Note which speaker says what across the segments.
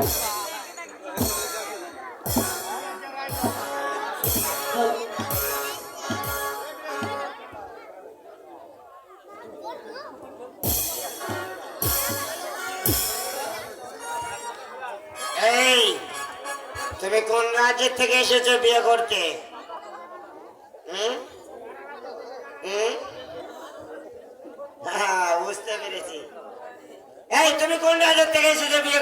Speaker 1: এই, তুমি কোন রাজ্যের থেকে এসেছ বিয়ে করতে? বুঝতে পেরেছি। এই, তুমি কোন রাজ্যের থেকে এসেছ বিয়ে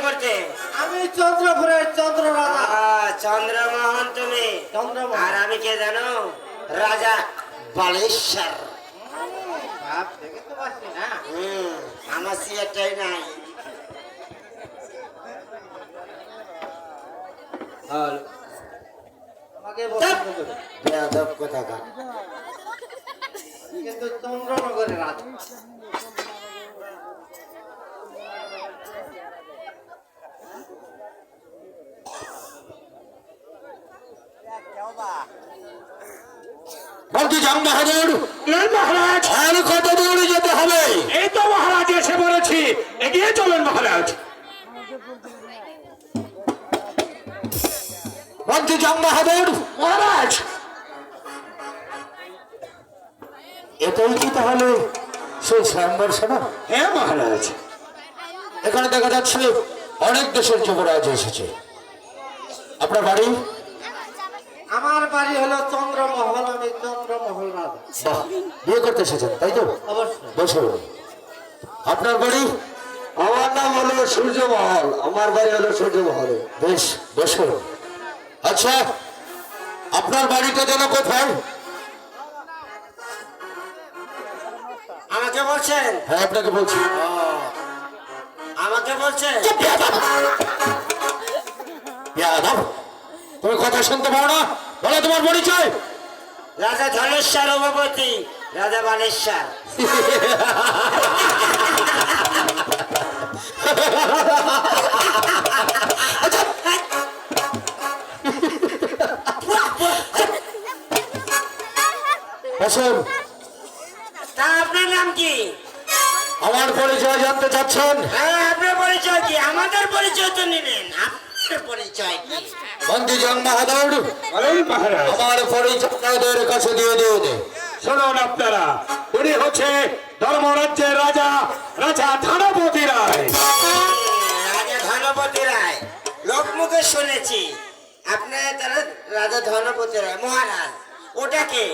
Speaker 2: আমি চন্দ্রপুরের চন্দ্র রাজা
Speaker 1: চন্দ্রমোহন তুমি। আর আমি কে জানো? রাজা বালেশ্বর। আমার সিয়ারটাই নাই।
Speaker 2: কিন্তু চন্দ্রনগরের রাজা।
Speaker 3: বলছি জাম বাহাদুর মহারাজ। আর কত দূরে যেতে হবে?
Speaker 4: এই তো মহারাজ এসে বলেছি এগিয়ে চলেন মহারাজ।
Speaker 3: বলছি জাম বাহাদুর
Speaker 4: মহারাজ।
Speaker 3: এটাই কি তাহলে সেই স্বয়ম্বর সভা
Speaker 4: হ্যাঁ মহারাজ।
Speaker 3: এখানে দেখা যাচ্ছে অনেক দেশের যুবরাজ এসেছে। আপনার বাড়ি?
Speaker 2: আমার বাড়ি হলো চন্দ্রমহল আমি চন্দ্রমহল রাজা।
Speaker 3: বিয়ে করতে এসেছেন তাই তো?
Speaker 2: অবশ্যই।
Speaker 3: বসুন আপনার বাড়ি?
Speaker 5: আমার নাম হলো সূর্যমহল আমার বাড়ি হলো সূর্যমহল।
Speaker 3: বেশ বসুন আচ্ছা আপনার বাড়িটা যেন কোথায়?
Speaker 1: আমাকে বলছেন?
Speaker 3: হ্যাঁ আপনাকে বলছি।
Speaker 1: আমাকে বলছেন?
Speaker 3: তুমি কথা শুনতে পারো না? বলো তোমার পরিচয়।
Speaker 1: রাজা ধনেশ্বর উপপতি রাজা বালেশ্বর
Speaker 3: বসুন।
Speaker 1: তা আপনার নাম কি?
Speaker 3: আমার পরিচয় জানতে চাচ্ছেন?
Speaker 1: হ্যাঁ আপনার পরিচয় কি? আমাদের পরিচয় তো নেবেন। আপনার পরিচয় কি?
Speaker 3: বন্ধু জং বাহাদুর
Speaker 4: বলেন মহারাজ।
Speaker 3: আমার কাছে দিয়ে দিয়ে দে
Speaker 4: শুনুন আপনারা উনি হচ্ছে ধর্মরাজ্যের রাজা রাজা ধনপতি রায়।
Speaker 1: রাজা ধনপতি রায় লোকমুখে শুনেছি। আপনার তারা রাজা ধনপতি রায় মহারাজ ওটাকে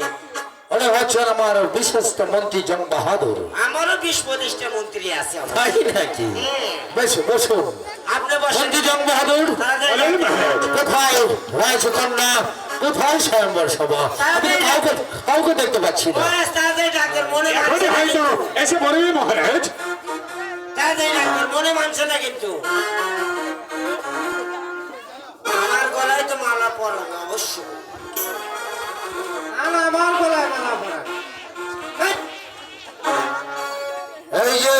Speaker 3: উনি হচ্ছেন আমার বিশ্বস্ত মন্ত্রী জং বাহাদুর।
Speaker 1: আমারও বিশ পঁচিশটা মন্ত্রী আছে।
Speaker 3: তাই নাকি? বেশ বসুন।
Speaker 1: আপনি বসেন।
Speaker 3: মন্ত্রী জং বাহাদুর?
Speaker 1: তাড়াতাড়ি
Speaker 4: বলেন মহারাজ
Speaker 3: কোথায়? কোথায় স্বয়ম্বর সভা? কাউকে দেখতে পাচ্ছি না।
Speaker 1: মনে।
Speaker 4: এসে বলবে মহারাজ।
Speaker 1: মনে মানছে না কিন্তু। আমার গলায় তো মালা পরানো অবশ্যই।
Speaker 2: আমার গলায় মালা পরা
Speaker 3: এই যে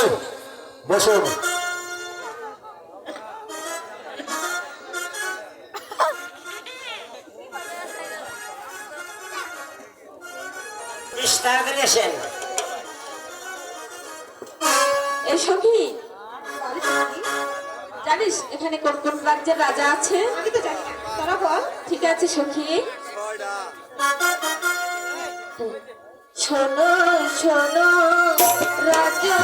Speaker 3: বসুন
Speaker 1: তাড়াতাড়ি আসেন।
Speaker 6: এই সখী জানিস এখানে কোন কোন রাজ্যের রাজা আছে? আমি তো জানি না তোরা বল। ঠিক আছে সখী। শোনো শোনো রাজা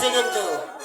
Speaker 1: singing to?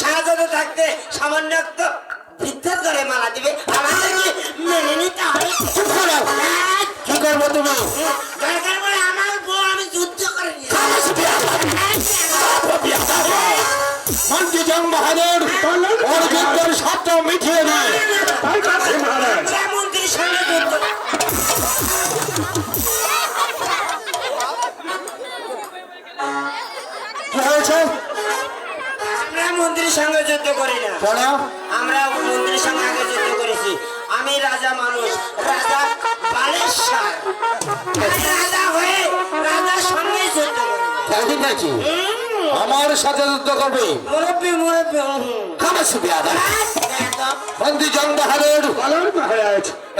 Speaker 1: সাজাতে থাকতে সামান্য একটা করে মালা দিবে। আমাদের কি মেনে নিতে হবে?
Speaker 3: করো। কি করব তুমি?
Speaker 1: দরকার পড়ে আমার বউ আমি যুদ্ধ করে নিয়ে
Speaker 3: মন্ত্রী জং বাহাদুর মিঠিয়ে
Speaker 1: মন্ত্রীর সঙ্গে যুদ্ধ করি না। আমরা মন্ত্রীর সঙ্গে আগে যুদ্ধ করেছি। আমি রাজা মানুষ রাজা রাজা হয়ে রাজার সঙ্গে যুদ্ধ
Speaker 3: নাকি আমার সাথে যুদ্ধ করবে।
Speaker 1: মুরব্বী মুরব্বী
Speaker 3: খামাস বিয়াদা মন্ত্রী জং বাহাদুর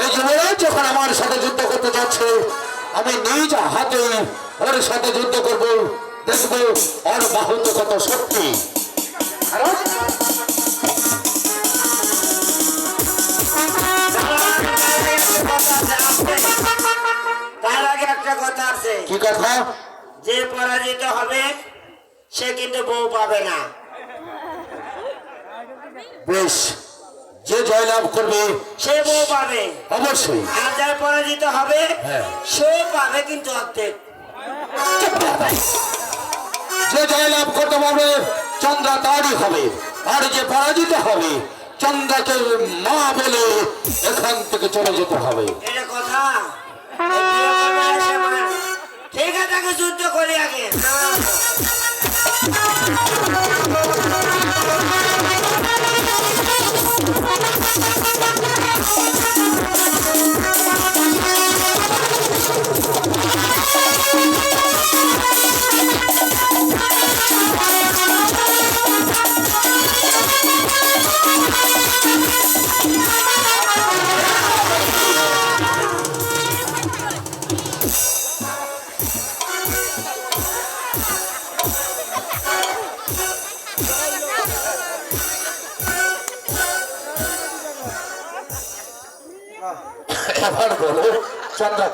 Speaker 3: এই যুবরাজ যখন আমার সাথে যুদ্ধ করতে যাচ্ছে আমি নিজ হাতে ওর সাথে যুদ্ধ করব। দেখব ওর বাহুত কত শক্তি।
Speaker 1: তার আগে একটা কথা আছে
Speaker 3: কি কথা?
Speaker 1: যে পরাজিত হবে সে কিন্তু বউ পাবে না।
Speaker 3: বেশ যে জয়লাভ করবে
Speaker 1: সে বউ পাবে।
Speaker 3: অবশ্যই।
Speaker 1: আর যার পরাজিত হবে
Speaker 3: হ্যাঁ।
Speaker 1: সে পাবে কিন্তু অর্ধেক।
Speaker 3: যে জয়লাভ করতে পারবে চন্দ্রা তারই হবে আর যে পরাজিত হবে, চন্দ্রাকে মা বলে এখান থেকে চলে যেতে হবে।
Speaker 1: ঠিক আছে যুদ্ধ করি আগে
Speaker 3: এবার বলো। চন্দ্রা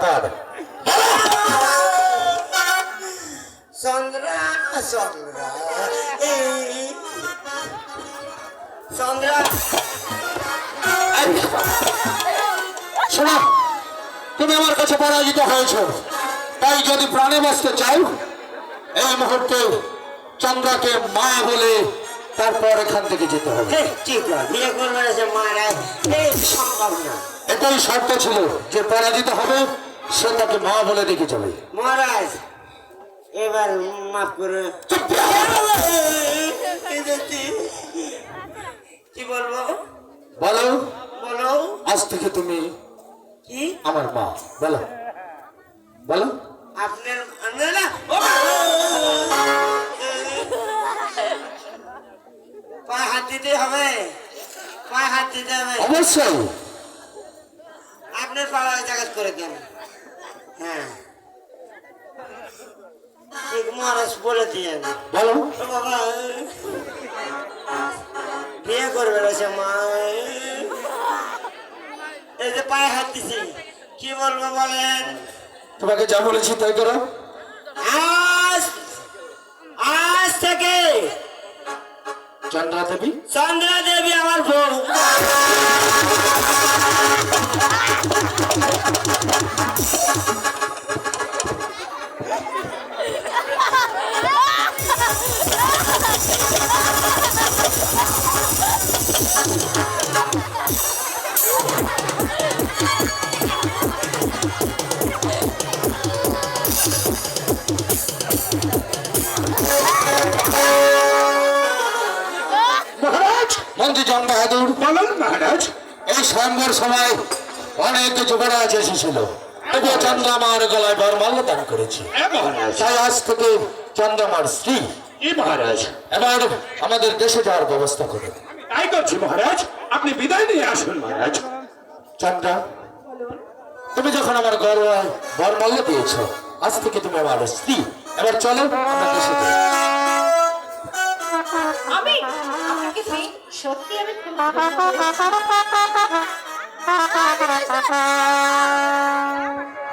Speaker 3: শোনো তুমি আমার কাছে পরাজিত হয়েছ। তাই যদি প্রাণে বাঁচতে চাও এই মুহূর্তে চন্দ্রাকে মা বলে তারপর এখান থেকে যেতে হবে।
Speaker 1: বিয়ে করবে সম্ভব না।
Speaker 3: এটাই শর্ত ছিল। যে পরাজিত হবে সে তাকে মা বলে ডেকে যাবে।
Speaker 1: মহারাজ এবার মাফ করে। কি বলব?
Speaker 3: বলো।
Speaker 1: বলো।
Speaker 3: আজ থেকে তুমি
Speaker 1: কি?
Speaker 3: আমার মা। বলো। বলো।
Speaker 1: আপনার! পায়ে হাত দিতে হবে। পায়ে হাত দিতে হবে।
Speaker 3: অবশ্যই।
Speaker 1: আপনার পাওয়া জায়গা করে দেন। হ্যাঁ। ঠিক মহারাজ বলে দিয়েন।
Speaker 3: বলো
Speaker 1: বাবা বিয়ে করবে মা। এই যে পায়ে হাত দিছি কি বলব বলেন?
Speaker 3: তোমাকে যা বলেছি তাই করো।
Speaker 1: আজ আজ থেকে
Speaker 3: চন্দ্রা দেবী
Speaker 1: চন্দ্রা দেবী আমার বউ
Speaker 3: অনেক যুবরাজ এসেছিল। তবুও চন্দ্রামার গলায় বরমাল্য দান করেছে। তাই আজ থেকে চন্দ্রমার স্ত্রী
Speaker 4: মহারাজ।
Speaker 3: এবার আমাদের দেশে যাওয়ার ব্যবস্থা করে।
Speaker 4: তাই করছি মহারাজ আপনি বিদায় নিয়ে আসুন মহারাজ।
Speaker 3: চন্দ্রা তুমি যখন আমার গর্বায় বরমাল্য দিয়েছ আজ থেকে তুমি আমার স্ত্রী। এবার চলো আমরা দেশে যাই।
Speaker 6: আমি আপনাকে সত্যি আমি 啊啊啊啊啊